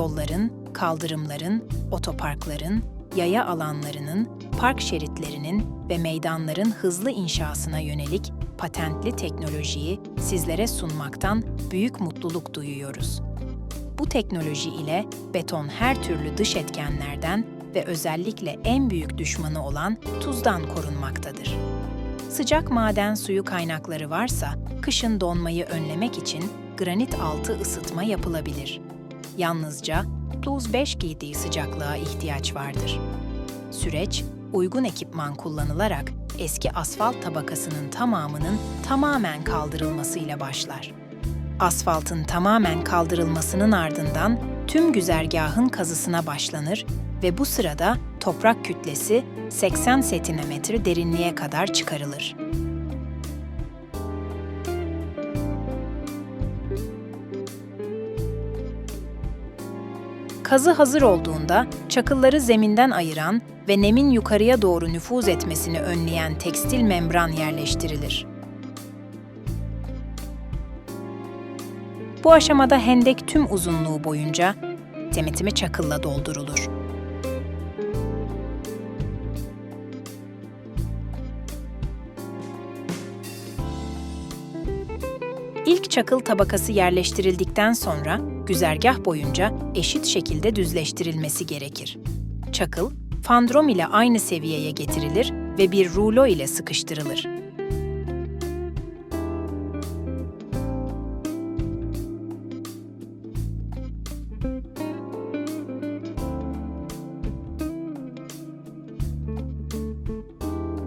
yolların, kaldırımların, otoparkların, yaya alanlarının, park şeritlerinin ve meydanların hızlı inşasına yönelik patentli teknolojiyi sizlere sunmaktan büyük mutluluk duyuyoruz. Bu teknoloji ile beton her türlü dış etkenlerden ve özellikle en büyük düşmanı olan tuzdan korunmaktadır. Sıcak maden suyu kaynakları varsa kışın donmayı önlemek için granit altı ısıtma yapılabilir. Yalnızca plus 5 giydiği sıcaklığa ihtiyaç vardır. Süreç, uygun ekipman kullanılarak eski asfalt tabakasının tamamının tamamen kaldırılmasıyla başlar. Asfaltın tamamen kaldırılmasının ardından tüm güzergahın kazısına başlanır ve bu sırada toprak kütlesi 80 santimetre derinliğe kadar çıkarılır. Kazı hazır olduğunda çakılları zeminden ayıran ve nemin yukarıya doğru nüfuz etmesini önleyen tekstil membran yerleştirilir. Bu aşamada hendek tüm uzunluğu boyunca temitimi çakılla doldurulur. İlk çakıl tabakası yerleştirildikten sonra güzergah boyunca eşit şekilde düzleştirilmesi gerekir. Çakıl, fandrom ile aynı seviyeye getirilir ve bir rulo ile sıkıştırılır.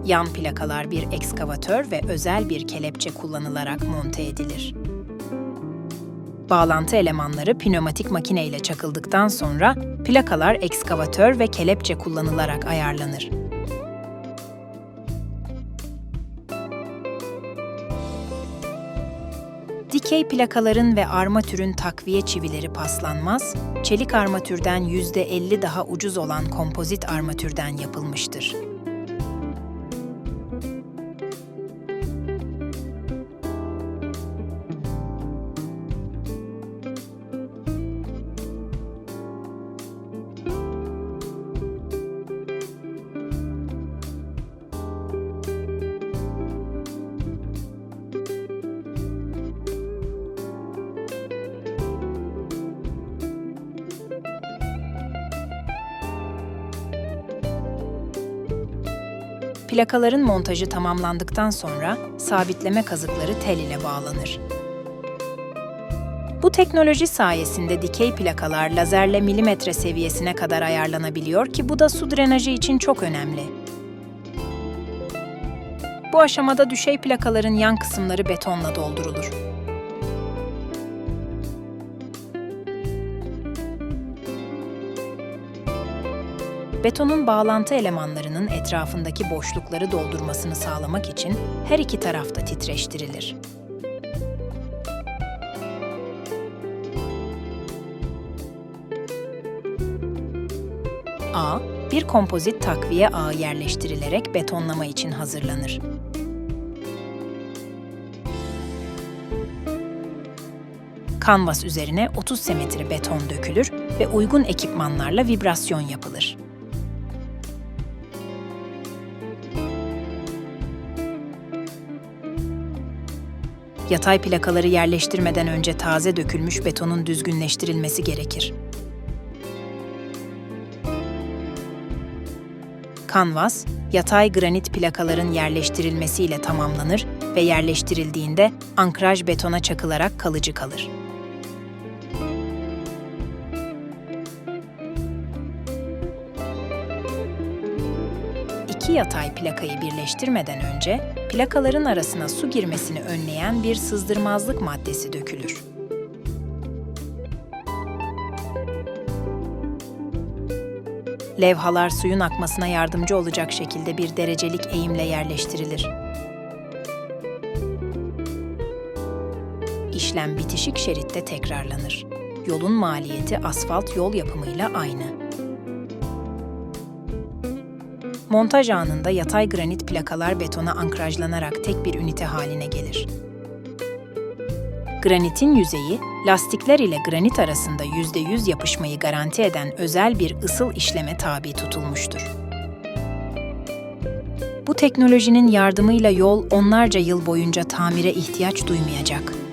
Yan plakalar bir ekskavatör ve özel bir kelepçe kullanılarak monte edilir. Bağlantı elemanları pneumatik makine ile çakıldıktan sonra plakalar ekskavatör ve kelepçe kullanılarak ayarlanır. Dikey plakaların ve armatürün takviye çivileri paslanmaz, çelik armatürden %50 daha ucuz olan kompozit armatürden yapılmıştır. Plakaların montajı tamamlandıktan sonra sabitleme kazıkları tel ile bağlanır. Bu teknoloji sayesinde dikey plakalar lazerle milimetre seviyesine kadar ayarlanabiliyor ki bu da su drenajı için çok önemli. Bu aşamada düşey plakaların yan kısımları betonla doldurulur. Betonun bağlantı elemanlarının etrafındaki boşlukları doldurmasını sağlamak için her iki tarafta titreştirilir. A, bir kompozit takviye ağı yerleştirilerek betonlama için hazırlanır. Kanvas üzerine 30 simetri beton dökülür ve uygun ekipmanlarla vibrasyon yapılır. Yatay plakaları yerleştirmeden önce taze dökülmüş betonun düzgünleştirilmesi gerekir. Kanvas, yatay granit plakaların yerleştirilmesiyle tamamlanır ve yerleştirildiğinde ankraj betona çakılarak kalıcı kalır. İki yatay plakayı birleştirmeden önce plakaların arasına su girmesini önleyen bir sızdırmazlık maddesi dökülür. Levhalar suyun akmasına yardımcı olacak şekilde bir derecelik eğimle yerleştirilir. İşlem bitişik şeritte tekrarlanır. Yolun maliyeti asfalt yol yapımıyla aynı. Montaj anında yatay granit plakalar betona ankrajlanarak tek bir ünite haline gelir. Granitin yüzeyi, lastikler ile granit arasında %100 yapışmayı garanti eden özel bir ısıl işleme tabi tutulmuştur. Bu teknolojinin yardımıyla yol onlarca yıl boyunca tamire ihtiyaç duymayacak.